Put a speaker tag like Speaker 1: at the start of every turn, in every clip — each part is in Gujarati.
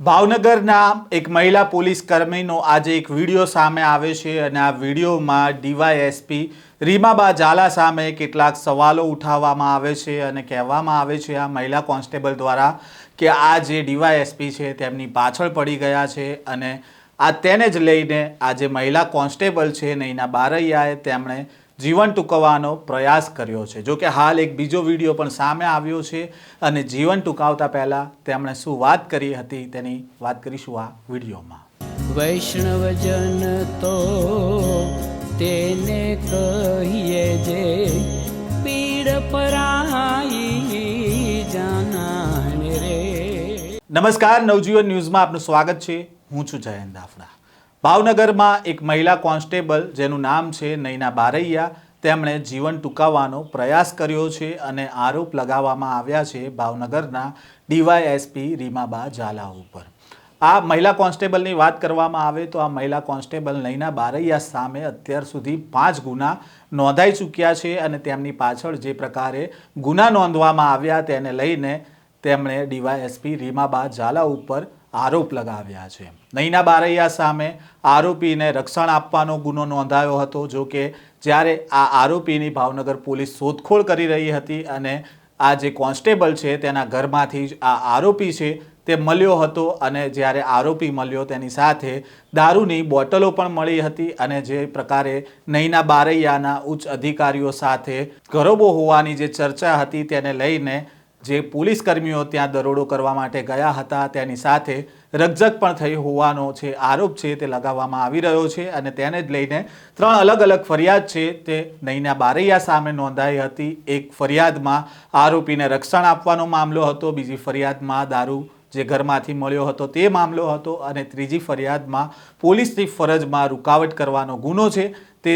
Speaker 1: ભાવનગરના એક મહિલા પોલીસ કર્મીનો આજે એક વીડિયો સામે આવે છે અને આ વિડીયોમાં ડીવાયએસપી રીમાબા ઝાલા સામે કેટલાક સવાલો ઉઠાવવામાં આવે છે અને કહેવામાં આવે છે આ મહિલા કોન્સ્ટેબલ દ્વારા કે આ જે ડીવાયએસપી છે તેમની પાછળ પડી ગયા છે અને આ તેને જ લઈને આ જે મહિલા કોન્સ્ટેબલ છે નૈના બારૈયાએ તેમણે જીવન ટૂંકવાનો પ્રયાસ કર્યો છે. જો કે હાલ એક બીજો વીડિયો પણ સામે આવ્યો છે અને જીવન ટૂંકાવતા પહેલાં તેમણે શું વાત કરી હતી તેની વાત કરીશું આ વિડીયોમાં.
Speaker 2: વૈષ્ણવજન તો તેને કહીએ જે પીડ પરાઈ જાનાને રે.
Speaker 1: નમસ્કાર નવજીવન ન્યૂઝમાં આપનું સ્વાગત છે. હું છું જયંત દાફડા. ભાવનગરમાં એક મહિલા કોન્સ્ટેબલ, જેનું નામ છે નૈના બારૈયા, તેમણે જીવન ટૂંકાવવાનો પ્રયાસ કર્યો છે અને આરોપ લગાવવામાં આવ્યા છે ભાવનગરના ડીવાયએસપી રીમાબા ઝાલા ઉપર. આ મહિલા કોન્સ્ટેબલની વાત કરવામાં આવે તો આ મહિલા કોન્સ્ટેબલ નૈના બારૈયા સામે અત્યાર સુધી પાંચ ગુના નોંધાઈ ચૂક્યા છે અને તેમની પાછળ જે પ્રકારે ગુના નોંધવામાં આવ્યા તેને લઈને તેમણે ડીવાયએસપી રીમાબા ઝાલા ઉપર આરોપ લગાવ્યા છે. નૈના બારૈયા સામે આરોપીને રક્ષણ આપવાનો ગુનો નોંધાયો હતો, જો કે જ્યારે આ આરોપીની ભાવનગર પોલીસ શોધખોળ કરી રહી હતી અને આ જે કોન્સ્ટેબલ છે તેના ઘરમાંથી જ આ આરોપી છે તે મળ્યો હતો અને જ્યારે આરોપી મળ્યો તેની સાથે દારૂની બોટલો પણ મળી હતી અને જે પ્રકારે નૈના બારૈયાના ઉચ્ચ અધિકારીઓ સાથે ગરોબો હોવાની જે ચર્ચા હતી તેને લઈને જે પોલીસ કર્મીઓ ત્યાં દરોડો કરવા માટે ગયા હતા, તેની સાથે રકઝક પણ થઈ હોવાનો છે, આરોપ છે તે લગાવવામાં આવી રહ્યો છે અને તેને જ લઈને ત્રણ અલગ અલગ ફરિયાદ છે તે નૈના બારૈયા સામે નોંધાઈ હતી. એક ફરિયાદમાં આરોપીને રક્ષણ આપવાનો મામલો હતો, બીજી ફરિયાદમાં દારૂ જે ઘરમાંથી મળ્યો હતો તે મામલો હતો અને ત્રીજી ફરિયાદમાં પોલીસની ફરજમાં રૂકાવટ કરવાનો ગુનો છે તે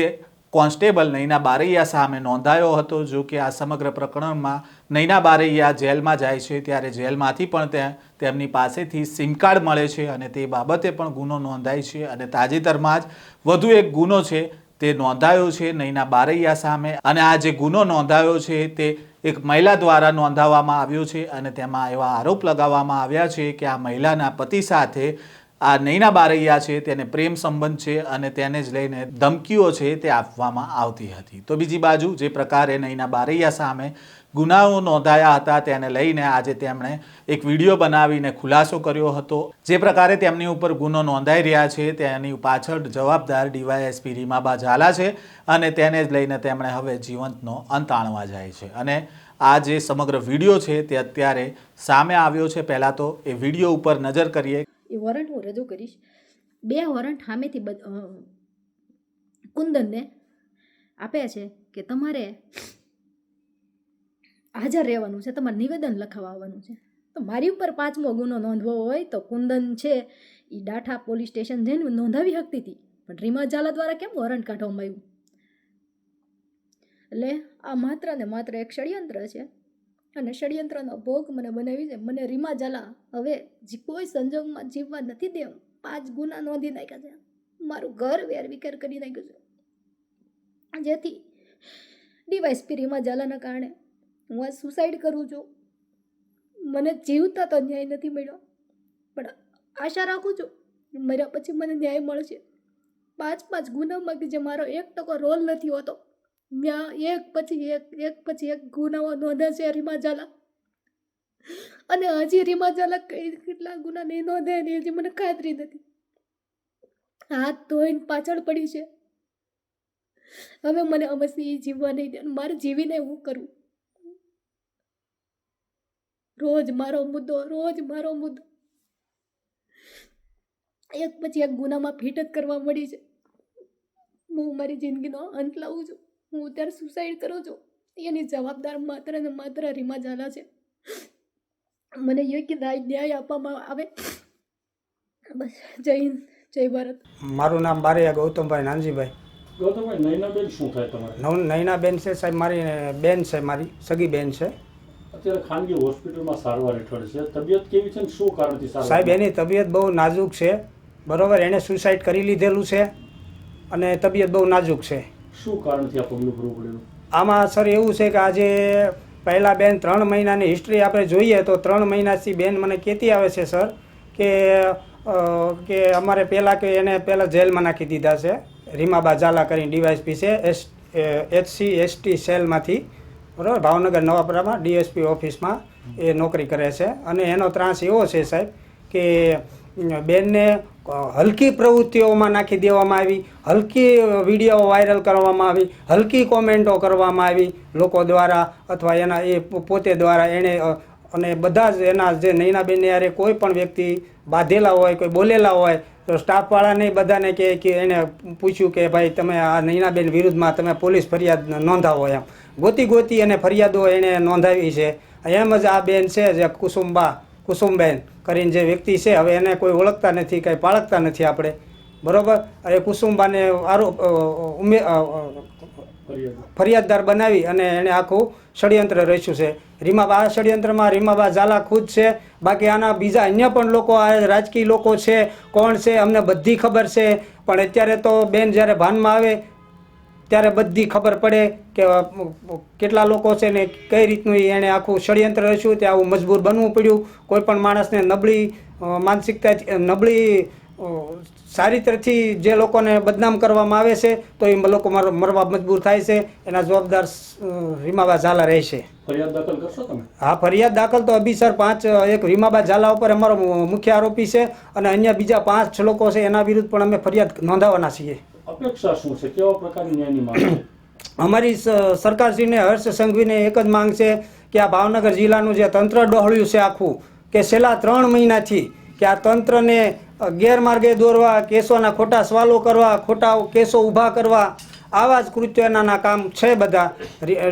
Speaker 1: કોન્સ્ટેબલ નૈના બારૈયા સામે નોંધાયો હતો જો કે આ સમગ્ર પ્રકરણમાં નૈના બારૈયા જેલમાં જાય છે, ત્યારે જેલમાંથી પણ તેમની પાસેથી સિમ કાર્ડ મળે છે અને તે બાબતે પણ ગુનો નોંધાય છે અને તાજેતરમાં જ વધુ એક ગુનો છે તે નોંધાયો છે નૈના બારૈયા સામે અને આ જે ગુનો નોંધાયો છે તે એક મહિલા દ્વારા નોંધાવવામાં આવ્યો છે અને તેમાં એવા આરોપ લગાવવામાં આવ્યા છે કે આ મહિલાના પતિ સાથે આ નૈના બારૈયા છે, તેને પ્રેમ સંબંધ છે અને તેને જ લઈને ધમકીઓ છે તે આપવામાં આવતી હતી. તો બીજી બાજુ જે પ્રકારે નૈના બારૈયા સામે ગુનાઓ નોંધાયા હતા તેને લઈને આજે તેમણે એક વીડિયો બનાવીને ખુલાસો કર્યો હતો. જે પ્રકારે તેમની ઉપર ગુનો નોંધાઈ રહ્યા છે, તેની પાછળ જવાબદાર ડીવાયએસપી રીમાબા ઝાલા છે અને તેને જ લઈને તેમણે હવે જીવંતનો અંત આણવા જાય છે. અને આ જે સમગ્ર વીડિયો છે તે અત્યારે સામે આવ્યો છે. પહેલાં તો એ વીડિયો ઉપર નજર કરીએ.
Speaker 3: એ વોરંટ હું રજૂ કરીશ. બે વોરંટ સામેથી કુંદનને આપ્યા છે કે તમારે હાજર રહેવાનું છે, તમારે નિવેદન લખાવવા આવવાનું છે. તો મારી ઉપર પાંચમો ગુનો નોંધવો હોય તો કુંદન છે એ ડાઠા પોલીસ સ્ટેશન જઈને નોંધાવી શકતી હતી. પણ રીમા ઝાલા દ્વારા કેમ વોરંટ કાઢવામાં આવ્યું? એટલે આ માત્ર ને માત્ર એક ષડયંત્ર છે. અને ષડયંત્રનો ભોગ મને બનાવી છે. મને રીમા ઝાલા હવે જે કોઈ સંજોગમાં જીવવા નથી દે પાંચ ગુના નોંધી નાખ્યા છે. મારું ઘર વેર વિકેર કરી નાખ્યું છે. જેથી ડીવાયસપી રીમા ઝાલાના કારણે હું આ સુસાઇડ કરું છું. મને જીવતા તો ન્યાય નથી મળ્યો. પણ આશા રાખું છું, મર્યા પછી મને ન્યાય મળશે. પાંચ પાંચ ગુનામાં કે જે મારો એક ટકો રોલ નથી હોતો ત્યાં એક પછી એક એક પછી એક ગુનાઓ નોંધે છે રીમા ઝાલા. અને હજી રીમા ઝાલા કઈ કેટલા ગુના નહીં નોંધે ને હજી મને ખાતરી નથી. હાથ ધોઈને પાછળ પડી છે. હવે મને અવશ્ય જીવવા નહીં દે મારે જીવીને હું કરું? રોજ મારો મુદ્દો, રોજ મારો મુદ્દો. એક પછી એક ગુનામાં ફિટ જ કરવા મળી છે. હું મારી જિંદગીનો અંત લાવું છું. હું અત્યારે સુસાઇડ કરું છું. એની જવાબદાર માત્ર ને માત્ર રીમા ઝાલા છે. મને યોગ્ય ન્યાય ન્યાય આપવામાં આવે. બસ જય હિન્દ જય ભારત.
Speaker 4: મારું નામ બારૈયા ગૌતમભાઈ નાનજીભાઈ.
Speaker 5: ગૌતમભાઈ નૈનાબેન શું થાય તમારે?
Speaker 4: નૈનાબેન છે સાહેબ મારી બેન છે મારી સગી બેન છે.
Speaker 5: અત્યારે ખાનગી હોસ્પિટલમાં સારવાર હેઠળ છે. તબિયત કેવી છે શું કારણથી
Speaker 4: સાહેબ એની તબિયત બહુ નાજુક છે. બરોબર એણે સુસાઇડ કરી લીધેલું છે અને તબિયત બહુ નાજુક છે.
Speaker 5: શું કારણથી આ પગલું ભરવું પડ્યું?
Speaker 4: આમાં સર એવું છે કે આજે પહેલાં બેન ત્રણ મહિનાની હિસ્ટ્રી આપણે જોઈએ તો ત્રણ મહિનાથી બેન મને કહેતી આવે છે સર કે કે અમારે પહેલાં કે એને પહેલાં જેલમાં નાખી દીધા છે. રીમાબા ઝાલા કરીને ડીવાયસપી છે, એસ એચસી, એસટી સેલમાંથી. બરાબર? ભાવનગર નવાપરામાં ડીએસપી ઓફિસમાં એ નોકરી કરે છે. અને એનો ત્રાસ એવો છે સાહેબ કે બેનને હલકી પ્રવૃત્તિઓમાં નાખી દેવામાં આવી, હલકી વીડિયો વાયરલ કરવામાં આવી, હલકી કોમેન્ટો કરવામાં આવી લોકો દ્વારા અથવા એના, એ પોતે દ્વારા એણે અને બધા જ એના જે નૈનાબેનને યારે કોઈ પણ વ્યક્તિ બાંધેલા હોય, કોઈ બોલેલા હોય, તો સ્ટાફવાળાને બધાને કહે કે એને પૂછ્યું કે ભાઈ તમે આ નૈનાબેન વિરુદ્ધમાં તમે પોલીસ ફરિયાદ નોંધાવો એમ. ગોતી ગોતી અને ફરિયાદો એણે નોંધાવી છે. એમ જ આ બેન છે, જે કુસુમબા કુસુમબેન. કરીને જે વ્યક્તિ છે, હવે એને કોઈ ઓળખતા નથી, કંઈ પાળખતા નથી આપણે. બરાબર? એ કુસુમબાને આરોપ ઉમે ફરિયાદદાર બનાવી અને એણે આખું ષડયંત્ર રચ્યું છે. રીમાબા, આ ષડયંત્રમાં રીમાબા ઝાલા ખુદ છે. બાકી આના બીજા અન્ય પણ લોકો, આ રાજકીય લોકો છે, કોણ છે, અમને બધી ખબર છે. પણ અત્યારે તો બેન જ્યારે ભાનમાં આવે ત્યારે બધી ખબર પડે કે કેટલા લોકો છે ને કઈ રીતનું એણે આખું ષડયંત્ર રચ્યું તે આવું મજબૂર બનવું પડ્યું. કોઈ પણ માણસને નબળી માનસિકતા નબળી ચારિત્રથી જે લોકોને બદનામ કરવામાં આવે છે તો એ લોકો મર- મરવા મજબૂર થાય છે. એના જવાબદાર રીમાબા ઝાલા રહેશે
Speaker 5: ફરિયાદ દાખલ કરશો તમે?
Speaker 4: હા ફરિયાદ દાખલ તો અભિસર પાંચ એક રીમાબા ઝાલા ઉપર અમારો મુખ્ય આરોપી છે. અને અન્ય બીજા પાંચ લોકો છે એના વિરુદ્ધ પણ અમે ફરિયાદ નોંધાવવાના છીએ.
Speaker 5: અપેક્ષા શું છે? કેવા પ્રકારની ન્યાયની માંગ
Speaker 4: અમારી સરકારશ્રીને, હર્ષ સંઘવીને એક જ માંગ છે કે આ ભાવનગર જિલ્લાનું જે તંત્ર ડહોળ્યું છે આખું, કે છેલ્લા ત્રણ મહિનાથી કે આ તંત્રને ગેરમાર્ગે દોરવા, કેસોના ખોટા સવાલો કરવા, ખોટા કેસો ઊભા કરવા, આવા જ કૃત્યના કામ છે બધા.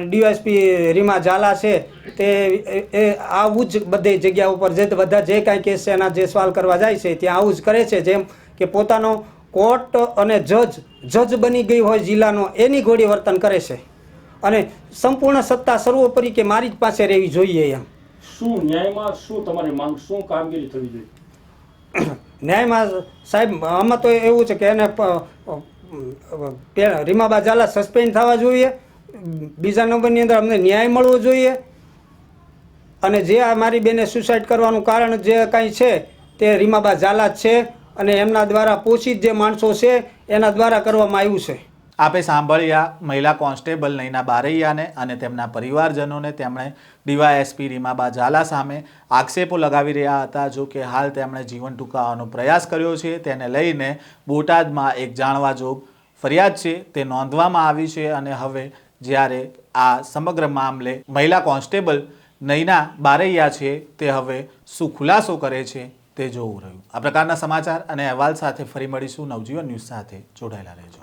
Speaker 4: ડીવાયસપી રીમા ઝાલા છે, તે એ આવું જ બધી જગ્યા ઉપર જે, બધા જે કાંઈ કેસ છે એના જે સવાલ કરવા જાય છે, ત્યાં આવું જ કરે છે, જેમ કે પોતાનો કોર્ટ અને જજ જજ બની ગઈ હોય જિલ્લાનો એની ઘોડી વર્તન કરે છે. અને સંપૂર્ણ સત્તા સર્વોપરી કે મારી જ પાસે રહેવી જોઈએ એમ.
Speaker 5: શું ન્યાયમાં શું તમારી માંગ શું કામગીરી થવી જોઈએ?
Speaker 4: ન્યાયમાં સાહેબ આમાં તો એવું છે કે એને રીમાબા ઝાલા સસ્પેન્ડ થવા જોઈએ. બીજા નંબરની અંદર અમને ન્યાય મળવો જોઈએ. અને જે આ મારી બેને સુસાઇડ કરવાનું કારણ જે કાંઈ છે તે રીમાબા ઝાલા જ છે. અને એમના દ્વારા પોષિત જે માણસો છે, એના દ્વારા કરવામાં આવ્યું છે.
Speaker 1: આપે સાંભળ્યા, મહિલા કોન્સ્ટેબલ નૈના બારૈયાને અને તેમના પરિવારજનોને તેમણે ડીવાયએસપી રીમાબા ઝાલા સામે આક્ષેપો લગાવી રહ્યા હતા, જો કે હાલ તેમણે જીવન ટૂંકાવવાનો પ્રયાસ કર્યો છે. તેને લઈને બોટાદમાં એક જાણવા જોગ ફરિયાદ છે, તે નોંધવામાં આવી છે અને હવે જ્યારે આ સમગ્ર મામલે મહિલા કોન્સ્ટેબલ નૈના બારૈયા છે, તે હવે શું ખુલાસો કરે છે? તે જોવું રહ્યું. આ પ્રકારના સમાચાર અને અહેવાલ સાથે ફરી મળીશું. નવજીવન ન્યૂઝ સાથે જોડાયેલા રહેજો.